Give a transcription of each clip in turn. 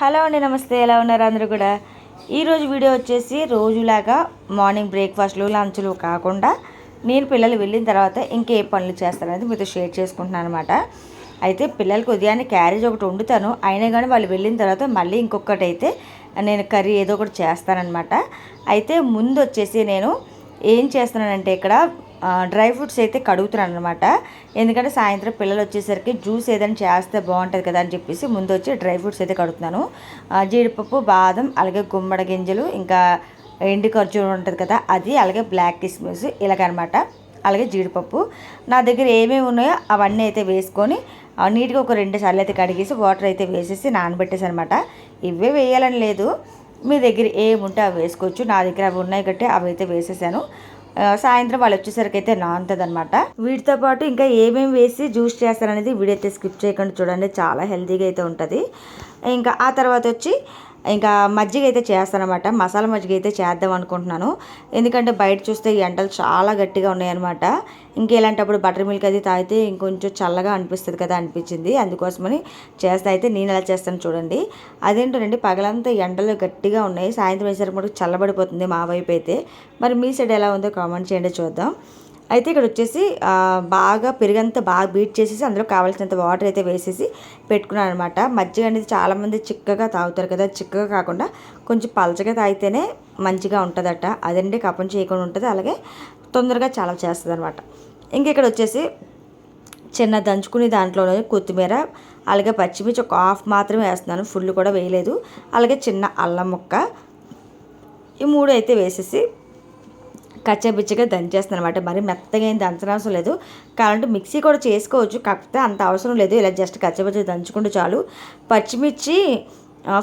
Hello అండి నమస్తే. ఎలా ఉన్నారు అందరూ కూడా? ఈరోజు వీడియో వచ్చేసి రోజులాగా మార్నింగ్ బ్రేక్ఫాస్ట్లు లంచ్లు కాకుండా నేను పిల్లలు వెళ్ళిన తర్వాత ఇంకే పనులు చేస్తాననేది మీతో షేర్ చేసుకుంటున్నాను అనమాట అయితే పిల్లలకి ఉదయాన్నే క్యారేజ్ ఒకటి వండుతాను. అయినా కానీ వాళ్ళు వెళ్ళిన తర్వాత మళ్ళీ ఇంకొకటి అయితే నేను కర్రీ ఏదో ఒకటి చేస్తానన్నమాట. అయితే ముందు వచ్చేసి నేను ఏం చేస్తున్నానంటే ఇక్కడ డ్రై ఫ్రూట్స్ అయితే కడుగుతున్నాను అనమాట ఎందుకంటే సాయంత్రం పిల్లలు వచ్చేసరికి జ్యూస్ ఏదైనా చేస్తే బాగుంటుంది కదా అని చెప్పేసి ముందు వచ్చి డ్రై ఫ్రూట్స్ అయితే కడుగుతున్నాను. జీడిపప్పు బాదం అలాగే గుమ్మడి గింజలు ఇంకా ఎండు ఖర్జూరం ఉంటుంది కదా అది అలాగే బ్లాక్ కిస్మిస్ ఇలాగనమాట. అలాగే జీడిపప్పు. నా దగ్గర ఏమేమి ఉన్నాయో అవన్నీ అయితే వేసుకొని నీట్గా ఒక రెండు సార్లు అయితే కడిగేసి వాటర్ అయితే వేసేసి నానబెట్టేసి అనమాట ఇవే వేయాలని లేదు. మీ దగ్గర ఏముంటే అవి వేసుకోవచ్చు. నా దగ్గర అవి ఉన్నాయి కాబట్టి అవి అయితే వేసేసాను. సాయంత్రం వాళ్ళు వచ్చేసరికి అయితే నానుతుంది అనమాట వీటితో పాటు ఇంకా ఏమేమి వేసి జ్యూస్ చేస్తారనేది వీడియో అయితే స్కిప్ చేయకుండా చూడండి చాలా హెల్తీగా అయితే ఉంటుంది. ఇంకా ఆ తర్వాత వచ్చి ఇంకా మజ్జిగ అయితే చేస్తానమాట మసాలా మజ్జిగ అయితే చేద్దాం అనుకుంటున్నాను. ఎందుకంటే బయట చూస్తే ఈ ఎండలు చాలా గట్టిగా ఉన్నాయన్నమాట. ఇంకా ఇలాంటప్పుడు బటర్ మిల్క్ అది తాగితే ఇంకొంచెం చల్లగా అనిపిస్తుంది కదా అనిపించింది. అందుకోసమని చేస్తే అయితే నేను ఎలా చేస్తాను చూడండి. అదేంటోనండి పగలంతా ఎండలు గట్టిగా ఉన్నాయి. సాయంత్రం వేసరికి చల్లబడిపోతుంది మా వైపు అయితే. మరి మీ సైడ్ ఎలా ఉందో కామెంట్ చేయండి చూద్దాం. అయితే ఇక్కడ వచ్చేసి బాగా పెరిగంత బాగా బీట్ చేసేసి అందులో కావాల్సినంత వాటర్ అయితే వేసేసి పెట్టుకున్నాను అనమాట మజ్జిగ అనేది చాలామంది చిక్కగా తాగుతారు కదా చిక్కగా కాకుండా కొంచెం పలచగా తాగితేనే మంచిగా ఉంటుందట. అదండి కపం చేయకుండా ఉంటుంది అలాగే తొందరగా చాలా చేస్తుంది అనమాట ఇంక ఇక్కడ వచ్చేసి చిన్న దంచుకుని దాంట్లోనే కొత్తిమీర అలాగే పచ్చిమిర్చి ఒక హాఫ్ మాత్రమే వేస్తున్నాను ఫుల్ కూడా వేయలేదు. అలాగే చిన్న అల్లం ముక్క ఈ మూడు అయితే వేసేసి కచ్చబిచ్చగా దంచేస్తాను అనమాట మరి మెత్తగా ఏం దంచడం అవసరం లేదు. కావాలంటే మిక్సీ కూడా చేసుకోవచ్చు. కాకపోతే అంత అవసరం లేదు. ఇలా జస్ట్ కచ్చబిచ్చగా దంచుకుంటే చాలు. పచ్చిమిర్చి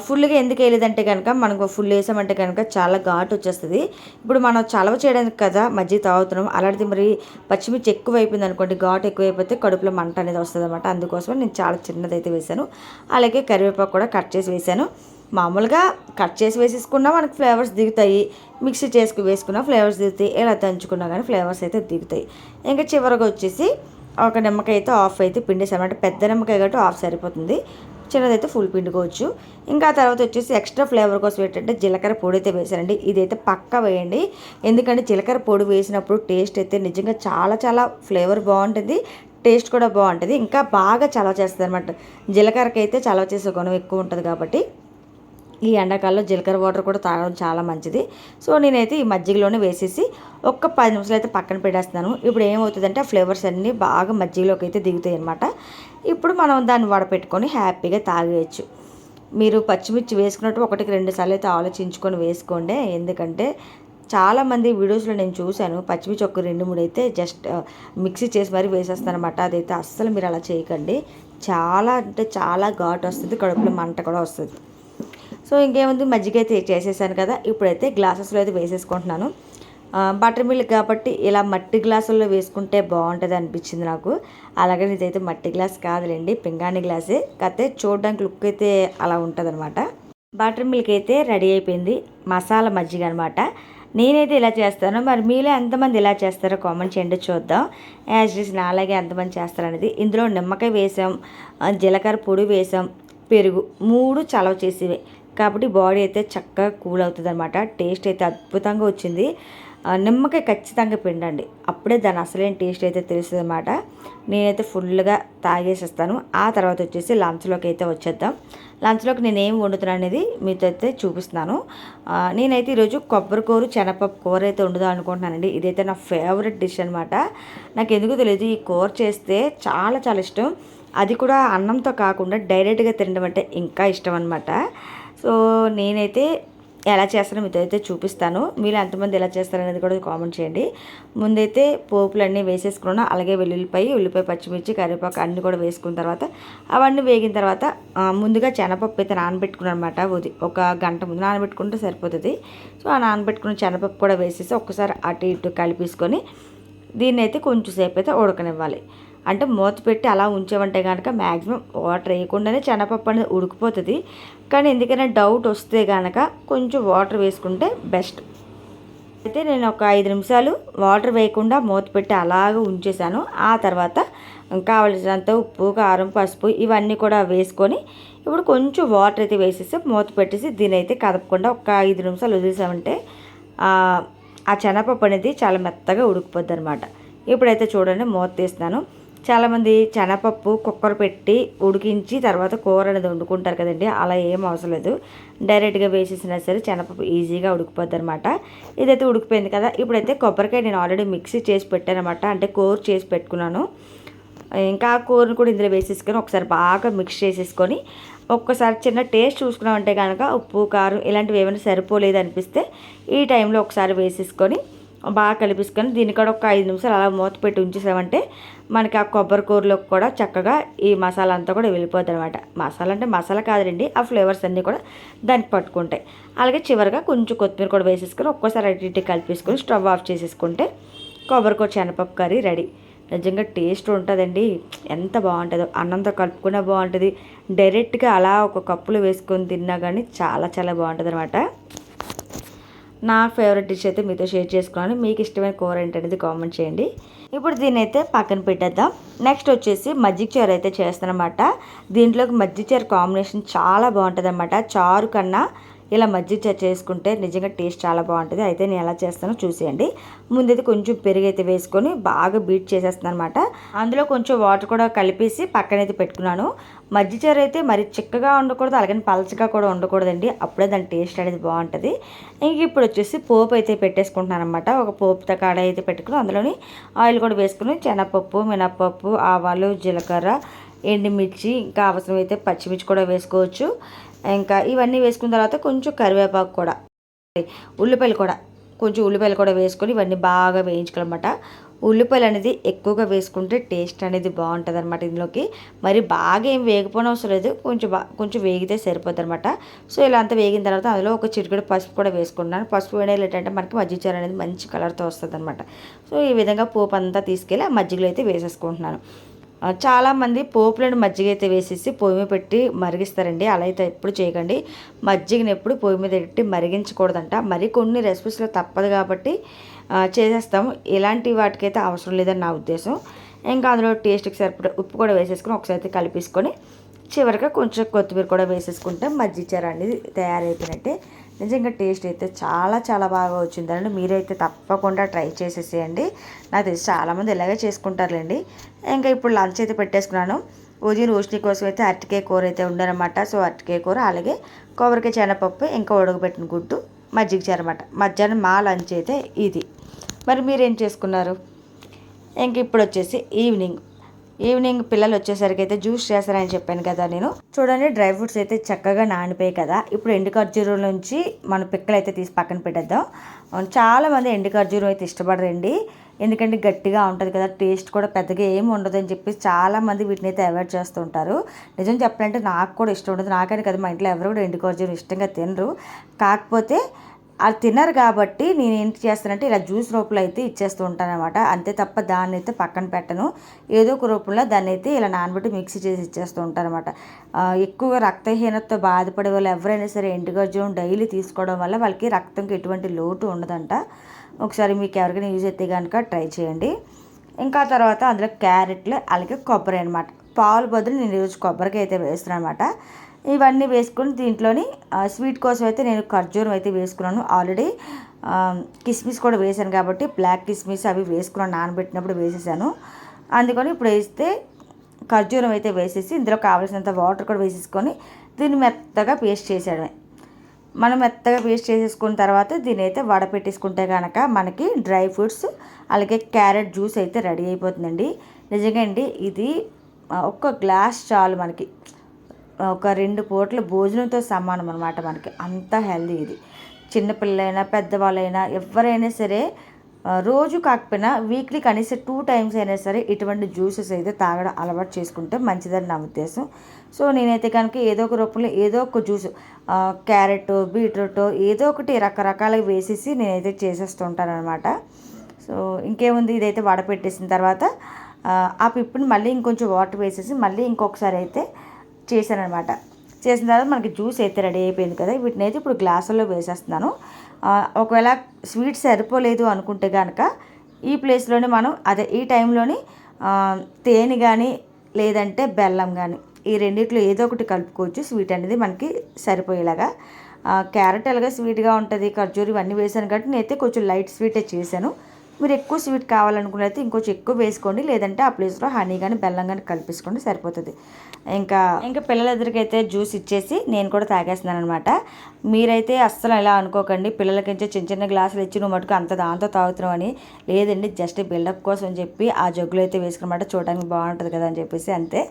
ఫుల్గా ఎందుకు వేయలేదంటే కనుక మనకు ఫుల్ వేసామంటే కనుక చాలా ఘాటు వచ్చేస్తుంది. ఇప్పుడు మనం చలవ చేయడానికి కదా మజ్జిగ తాగుతున్నాం. అలాంటిది మరి పచ్చిమిర్చి ఎక్కువ అయిపోయింది అనుకోండి ఘాటు ఎక్కువైపోతే కడుపులో మంట అనేది వస్తుంది అనమాట అందుకోసం నేను చాలా చిన్నదైతే వేశాను. అలాగే కరివేపాకు కూడా కట్ చేసి వేశాను. మామూలుగా కట్ చేసి వేసేసుకున్నా మనకి ఫ్లేవర్స్ దిగుతాయి. మిక్సీ చేసుకు వేసుకున్నా ఫ్లేవర్స్ దిగుతాయి. ఇలా దంచుకున్నా కానీ ఫ్లేవర్స్ అయితే దిగుతాయి. ఇంకా చివరిగా వచ్చేసి ఒక నిమ్మకాయ అయితే ఆఫ్ అయితే పిండేసాం. అంటే పెద్ద నిమ్మకాయ కాబట్టి ఆఫ్ సరిపోతుంది. చిన్నదైతే ఫుల్ పిండుకోవచ్చు. ఇంకా తర్వాత వచ్చేసి ఎక్స్ట్రా ఫ్లేవర్ కోసం ఏంటంటే జీలకర్ర పొడి అయితే వేసానండి ఇదైతే పక్కా వేయండి. ఎందుకంటే జీలకర్ర పొడి వేసినప్పుడు టేస్ట్ అయితే నిజంగా చాలా చాలా ఫ్లేవర్ బాగుంటుంది. టేస్ట్ కూడా బాగుంటుంది. ఇంకా బాగా చలవ చేస్తుంది అనమాట జీలకర్రకి అయితే చలవ చేసే గుణం ఎక్కువ ఉంటుంది కాబట్టి. ఈ ఎండాకాలంలో జీలకర్ర వాటర్ కూడా తాగడం చాలా మంచిది. సో నేనైతే ఈ మజ్జిగలోనే వేసేసి ఒక్క పది నిమిషాలు అయితే పక్కన పెట్టేస్తున్నాను. ఇప్పుడు ఏమవుతుందంటే ఆ ఫ్లేవర్స్ అన్నీ బాగా మజ్జిగలోకి అయితే దిగుతాయి అనమాట ఇప్పుడు మనం దాన్ని వడపెట్టుకొని హ్యాపీగా తాగేయచ్చు. మీరు పచ్చిమిర్చి వేసుకున్నట్టు ఒకటికి రెండు సార్లు అయితే ఆలోచించుకొని వేసుకోండి. ఎందుకంటే చాలామంది వీడియోస్లో నేను చూశాను పచ్చిమిర్చి ఒక రెండు మూడు అయితే జస్ట్ మిక్సీ చేసి మరీ వేసేస్తానమాట అదైతే అస్సలు మీరు అలా చేయకండి. చాలా అంటే చాలా ఘాటు వస్తుంది కడుపులో మంట కూడా వస్తుంది. సో ఇంకేముంది మజ్జిగ అయితే చేసేసాను కదా ఇప్పుడైతే గ్లాసెస్లో అయితే వేసేసుకుంటున్నాను. బటర్ మిల్క్ కాబట్టి ఇలా మట్టి గ్లాసుల్లో వేసుకుంటే బాగుంటుంది అనిపించింది నాకు. అలాగే ఇదైతే మట్టి గ్లాస్ కాదులేండి పింగాణి గ్లాసే. కాకపోతే చూడడానికి లుక్ అయితే అలా ఉంటుంది అనమాట బటర్ మిల్క్ అయితే రెడీ అయిపోయింది మసాలా మజ్జిగ అనమాట నేనైతే ఇలా చేస్తాను మరి మీలో ఎంతమంది ఇలా చేస్తారో కామెంట్ చేయండి చూద్దాం. యాజ్ ఇస్ నాలాగే ఎంతమంది చేస్తారనేది. ఇందులో నిమ్మకాయ వేసాం జీలకర్ర పొడి వేసాం పెరుగు మూడు చలవ చేసేవి. కాబట్టి బాడీ అయితే చక్కగా కూల్ అవుతుంది అనమాట టేస్ట్ అయితే అద్భుతంగా వచ్చింది. నిమ్మకాయ ఖచ్చితంగా పిండండి. అప్పుడే దాని అసలేం టేస్ట్ అయితే తెలుస్తుంది అనమాట నేనైతే ఫుల్గా తాగేసేస్తాను. ఆ తర్వాత వచ్చేసి లంచ్లోకి అయితే వచ్చేద్దాం. లంచ్లోకి నేను ఏం వండుతున్నాను అనేది మీతో అయితే చూపిస్తున్నాను. నేనైతే ఈరోజు కొబ్బరి కూర శనగపప్పు కూర అయితే వండుదాం అనుకుంటున్నానండి. ఇదైతే నా ఫేవరెట్ డిష్ అనమాట నాకు ఎందుకు తెలియదు ఈ కూర చేస్తే చాలా చాలా ఇష్టం. అది కూడా అన్నంతో కాకుండా డైరెక్ట్గా తినడం అంటే ఇంకా ఇష్టం అనమాట సో నేనైతే ఎలా చేస్తానో మీతో అయితే చూపిస్తాను. మీరు ఎంతమంది ఎలా చేస్తారనేది కూడా కామెంట్ చేయండి. ముందైతే పోపులు అన్నీ వేసేసుకున్నాను అలాగే వెల్లుల్లిపాయ ఉల్లిపాయ పచ్చిమిర్చి కరివేపాకు అన్నీ కూడా వేసుకున్న తర్వాత అవన్నీ వేగిన తర్వాత ముందుగా శనగపప్పు అయితే నానబెట్టుకున్నాను అనమాట ఉది ఒక గంట ముందు నానబెట్టుకుంటే సరిపోతుంది. సో ఆ నానబెట్టుకున్న శనగపప్పు కూడా వేసేసి ఒక్కసారి అటు ఇటు కలిపేసుకొని దీన్ని అయితే కొంచెం సేపు అయితే ఉడకనివ్వాలి. అంటే మూత పెట్టి అలా ఉంచామంటే కనుక మ్యాక్సిమం వాటర్ వేయకుండానే శనగపప్పు అనేది ఉడికిపోతుంది. కానీ ఎందుకైనా డౌట్ వస్తే కనుక కొంచెం వాటర్ వేసుకుంటే బెస్ట్. అయితే నేను ఒక ఐదు నిమిషాలు వాటర్ వేయకుండా మూత పెట్టి అలాగ ఉంచేసాను ఆ తర్వాత కావలసినంత ఉప్పు కారం పసుపు ఇవన్నీ కూడా వేసుకొని ఇప్పుడు కొంచెం వాటర్ అయితే వేసేసి మూత పెట్టేసి దీని అయితే కదపకుండా ఒక ఐదు నిమిషాలు వదిలేసామంటే ఆ ఆ శనగపప్పు అనేది చాలా మెత్తగా ఉడికిపోద్ది అనమాట ఇప్పుడైతే చూడండి మూత తీస్తున్నాను. చాలామంది శనగపప్పు కుక్కర్ పెట్టి ఉడికించి తర్వాత కూర అనేది వండుకుంటారు కదండి. అలా ఏం అవసరం లేదు. డైరెక్ట్గా వేసేసినా సరే శనగపప్పు ఈజీగా ఉడికిపోద్ది అనమాట ఇదైతే ఉడికిపోయింది కదా. ఇప్పుడైతే కొబ్బరికాయ నేను ఆల్రెడీ మిక్సీ చేసి పెట్టానమాట అంటే కూర చేసి పెట్టుకున్నాను. ఇంకా ఆ కూరను కూడా ఇందులో వేసేసుకొని ఒకసారి బాగా మిక్స్ చేసేసుకొని ఒక్కసారి చిన్న టేస్ట్ చూసుకున్నామంటే కనుక ఉప్పు కారం ఇలాంటివి ఏమైనా సరిపోలేదు అనిపిస్తే ఈ టైంలో ఒకసారి వేసేసుకొని బాగా కలిపేసుకొని దీన్ని కూడా ఒక ఐదు నిమిషాలు అలా మూత పెట్టి ఉంచేసామంటే మనకి ఆ కొబ్బరి కూరలోకి కూడా చక్కగా ఈ మసాలా అంతా కూడా వెళ్ళిపోద్ది అనమాట మసాలా అంటే మసాలా కాదండి ఆ ఫ్లేవర్స్ అన్నీ కూడా దానికి పట్టుకుంటాయి. అలాగే చివరిగా కొంచెం కొత్తిమీర కూడా వేసేసుకొని ఒక్కోసారి అటు ఇటు కలిపేసుకొని స్టవ్ ఆఫ్ చేసేసుకుంటే కొబ్బరికూర శనపప్పు కర్రీ రెడీ. నిజంగా టేస్ట్ ఉంటుందండి. ఎంత బాగుంటుందో. అన్నంతో కలుపుకున్నా బాగుంటుంది. డైరెక్ట్గా అలా ఒక కప్పులో వేసుకొని తిన్నా కానీ చాలా చాలా బాగుంటుంది అనమాట నా ఫేవరెట్ డిష్ అయితే మీతో షేర్ చేసుకున్నాను మీకు ఇష్టమైన కూర ఏంటనేది కామెంట్ చేయండి. ఇప్పుడు దీన్ని అయితే పక్కన పెట్టేద్దాం. నెక్స్ట్ వచ్చేసి మజ్జిగ చారు అయితే చేస్తానమాట దీంట్లోకి మజ్జిగ చారు కాంబినేషన్ చాలా బాగుంటుంది అనమాట చారు కన్నా ఇలా మజ్జిగ చేసుకుంటే నిజంగా టేస్ట్ చాలా బాగుంటుంది. అయితే నేను ఎలా చేస్తానో చూసేయండి. ముందైతే కొంచెం పెరుగు అయితే వేసుకొని బాగా బీట్ చేసేస్తాను అనమాట అందులో కొంచెం వాటర్ కూడా కలిపేసి పక్కనైతే పెట్టుకున్నాను. మజ్జిచారు అయితే మరి చిక్కగా ఉండకూడదు అలాగే పలచగా కూడా ఉండకూడదండి. అప్పుడే దాని టేస్ట్ అనేది బాగుంటుంది. ఇంక ఇప్పుడు వచ్చేసి పోపు అయితే పెట్టేసుకుంటున్నాను అనమాట ఒక పోపు తకాడ అయితే పెట్టుకుని అందులోని ఆయిల్ కూడా వేసుకుని శనగపప్పు మినప్పప్పు ఆవాలు జీలకర్ర ఎండుమిర్చి ఇంకా అవసరమైతే పచ్చిమిర్చి కూడా వేసుకోవచ్చు. ఇంకా ఇవన్నీ వేసుకున్న తర్వాత కొంచెం కరివేపాకు కూడా ఉల్లిపాయలు కూడా కొంచెం ఉల్లిపాయలు కూడా వేసుకొని ఇవన్నీ బాగా వేయించుకోవాలన్నమాట. ఉల్లిపాయలు అనేది ఎక్కువగా వేసుకుంటే టేస్ట్ అనేది బాగుంటుంది అనమాట ఇందులోకి. మరి బాగా ఏం వేగిపోవడం అవసరం లేదు కొంచెం బా కొంచెం వేగితే సరిపోతుంది అనమాట సో ఇలా అంతా వేగిన తర్వాత అందులో ఒక చిటికెడు పసుపు కూడా వేసుకుంటున్నాను. పసుపు వేయడం ఏంటంటే మనకి మజ్జిగచారు అనేది మంచి కలర్తో వస్తుంది అనమాట సో ఈ విధంగా పోపు అంతా తీసుకెళ్ళి ఆ మజ్జిగలో అయితే వేసేసుకుంటున్నాను. చాలామంది పోపులను మజ్జిగ అయితే వేసేసి పొయ్యి మీద పెట్టి మరిగిస్తారండి. అలా అయితే ఎప్పుడు చేయకండి. మజ్జిగని ఎప్పుడు పొయ్యి మీద పెట్టి మరిగించకూడదంట. మరి కొన్ని రెసిపీస్లో తప్పదు కాబట్టి చేసేస్తాం. ఇలాంటి వాటికైతే అవసరం లేదని నా ఉద్దేశం. ఇంకా అందులో టేస్ట్కి సరిపడే ఉప్పు కూడా వేసేసుకొని ఒకసారి అయితే కలిపేసుకొని చివరిగా కొంచెం కొత్తిమీర కూడా వేసేసుకుంటే మజ్జిచారా అనేది తయారైపోయినట్టే. నిజంగా టేస్ట్ అయితే చాలా చాలా బాగా వచ్చిందండి. మీరైతే తప్పకుండా ట్రై చేసేసేయండి. నాకు తెలిసి చాలామంది ఇలాగే చేసుకుంటారులేండి. ఇంకా ఇప్పుడు లంచ్ అయితే పెట్టేసుకున్నాను. ఉదయం రోషిని కోసం అయితే అరటికాయ కూర అయితే ఉండనమాట సో అరటికాయ కూర అలాగే కొబ్బరికాయ శనగపప్పు ఇంకా ఉడకబెట్టిన గుడ్డు మజ్జిగ చేరమాట మధ్యాహ్నం మా లంచ్ అయితే ఇది. మరి మీరేం చేసుకున్నారు? ఇంక ఇప్పుడు వచ్చేసి ఈవినింగ్. ఈవినింగ్ పిల్లలు వచ్చేసరికి అయితే జ్యూస్ చేస్తారని చెప్పాను కదా నేను. చూడండి డ్రై ఫ్రూట్స్ అయితే చక్కగా నానిపోయాయి కదా. ఇప్పుడు ఎండు ఖర్జూరం నుంచి మన పిక్కలు అయితే తీసి పక్కన పెట్టేద్దాం. చాలామంది ఎండు ఖర్జూరం అయితే ఇష్టపడరండి. ఎందుకంటే గట్టిగా ఉంటుంది కదా టేస్ట్ కూడా పెద్దగా ఏమి ఉండదు అని చెప్పి చాలామంది వీటిని అయితే అవాయిడ్ చేస్తూ ఉంటారు నిజం చెప్పాలంటే నాకు కూడా ఇష్టం ఉండదు. నాకని కదా మా ఇంట్లో ఎవరు కూడా ఎండు ఖర్జూరం ఇష్టంగా తినరు. కాకపోతే అది తినరు కాబట్టి నేను ఏంటి చేస్తానంటే ఇలా జ్యూస్ రూపంలో అయితే ఇచ్చేస్తూ ఉంటాను అనమాట అంతే తప్ప దాన్ని అయితే పక్కన పెట్టను. ఏదో ఒక రూపంలో దాన్ని అయితే ఇలా నానబెట్టి మిక్సీ చేసి ఇచ్చేస్తూ ఉంటాను అనమాట ఎక్కువగా రక్తహీనతతో బాధపడే వాళ్ళు ఎవరైనా సరే ఎండుగజ్జం డైలీ తీసుకోవడం వల్ల వాళ్ళకి రక్తంకి ఎటువంటి లోటు ఉండదంట. ఒకసారి మీకు ఎవరికైనా యూజ్ అయితే కనుక ట్రై చేయండి. ఇంకా తర్వాత అందులో క్యారెట్లు అలాగే కొబ్బరి అనమాట పాలు బదులు నేను ఈరోజు కొబ్బరికి అయితే వేస్తున్నాను అనమాట ఇవన్నీ వేసుకుని దీంట్లోని స్వీట్ కోసం అయితే నేను ఖర్జూరం అయితే వేసుకున్నాను ఆల్రెడీ కిస్మిస్ కూడా వేసాను కాబట్టి బ్లాక్ కిస్మిస్ అవి వేసుకున్నాను నానబెట్టినప్పుడు వేసేసాను. అందుకని ఇప్పుడు వేస్తే ఖర్జూరం అయితే వేసేసి ఇందులో కావాల్సినంత వాటర్ కూడా వేసేసుకొని దీన్ని మెత్తగా పేస్ట్ చేసేయడమే. మనం మెత్తగా పేస్ట్ చేసేసుకున్న తర్వాత దీని అయితే వడపెట్టేసుకుంటే కనుక మనకి డ్రై ఫ్రూట్స్ అలాగే క్యారెట్ జ్యూస్ అయితే రెడీ అయిపోతుందండి. నిజంగా అండి ఇది ఒక్క గ్లాస్ చాలు మనకి. ఒక రెండు పూటల భోజనంతో సమానం అనమాట మనకి. అంత హెల్దీ ఇది. చిన్నపిల్లలైనా పెద్దవాళ్ళైనా ఎవరైనా సరే రోజు కాకపోయినా వీక్లీ కనీసం టూ టైమ్స్ అయినా సరే ఇటువంటి జ్యూసెస్ అయితే తాగడం అలవాటు చేసుకుంటే మంచిదని నా ఉద్దేశం. సో నేనైతే కనుక ఏదో ఒక రూపంలో ఏదో ఒక జ్యూస్ క్యారెట్ బీట్రూట్ ఏదో ఒకటి రకరకాలుగా వేసేసి నేనైతే చేసేస్తుంటాను అనమాట సో ఇంకేముంది? ఇదైతే వడపెట్టేసిన తర్వాత ఆ పిప్పుని మళ్ళీ ఇంకొంచెం వాటర్ వేసేసి మళ్ళీ ఇంకొకసారి అయితే చేశానమాట చేసిన తర్వాత మనకి జ్యూస్ అయితే రెడీ అయిపోయింది కదా. వీటిని అయితే ఇప్పుడు గ్లాసుల్లో వేసేస్తున్నాను. ఒకవేళ స్వీట్ సరిపోలేదు అనుకుంటే కనుక ఈ ప్లేస్లోనే మనం అదే ఈ టైంలోని తేనె కానీ లేదంటే బెల్లం కానీ ఈ రెండిట్లో ఏదో ఒకటి కలుపుకోవచ్చు. స్వీట్ అనేది మనకి సరిపోయేలాగా. క్యారెట్ ఎలాగా స్వీట్గా ఉంటుంది ఖర్జూరు ఇవన్నీ వేసాను కాబట్టి నేనైతే కొంచెం లైట్ స్వీటే చేశాను. మీరు ఎక్కువ స్వీట్ కావాలనుకున్నైతే ఇంకొంచెం ఎక్కువ వేసుకోండి. లేదంటే ఆ ప్లేస్లో హనీ కానీ బెల్లం కానీ కలిపేసుకోండి సరిపోతుంది. ఇంకా ఇంకా పిల్లలిద్దరికైతే జ్యూస్ ఇచ్చేసి నేను కూడా తాగేస్తున్నాను అనమాట మీరైతే అస్సలు ఎలా అనుకోకండి. పిల్లలకి చిన్న చిన్న గ్లాసులు ఇచ్చి నువ్వు మటుకు అంత దాంతో తాగుతున్నావు అని. లేదండి జస్ట్ బిల్డప్ కోసం చెప్పి ఆ జగ్గులు అయితే వేసుకున్నమాట. చూడడానికి బాగుంటుంది కదా అని చెప్పేసి అంతే.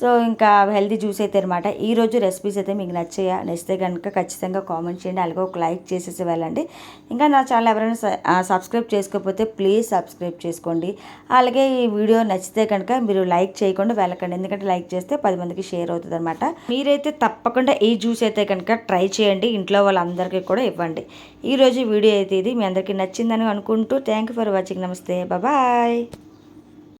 సో ఇంకా హెల్తీ జ్యూస్ అయితే అనమాట ఈరోజు రెసిపీస్ అయితే మీకు నచ్చాయా? నచ్చితే కనుక ఖచ్చితంగా కామెంట్ చేయండి. అలాగే ఒక లైక్ చేసేసి వెళ్ళండి. ఇంకా నా ఛానల్ ఎవరైనా స- సబ్స్క్రైబ్ చేసుకోకపోతే ప్లీజ్ సబ్స్క్రైబ్ చేసుకోండి. అలాగే ఈ వీడియో నచ్చితే కనుక మీరు లైక్ చేయకుండా వెళ్ళకండి. ఎందుకంటే లైక్ చేస్తే పది మందికి షేర్ అవుతుంది అనమాట మీరైతే తప్పకుండా ఈ జ్యూస్ అయితే కనుక ట్రై చేయండి. ఇంట్లో వాళ్ళందరికీ కూడా ఇవ్వండి. ఈ రోజు వీడియో అయితే ఇది. మీ అందరికీ నచ్చిందని అనుకుంటూ థ్యాంక్ యూ ఫర్ వాచింగ్ నమస్తే. బాయ్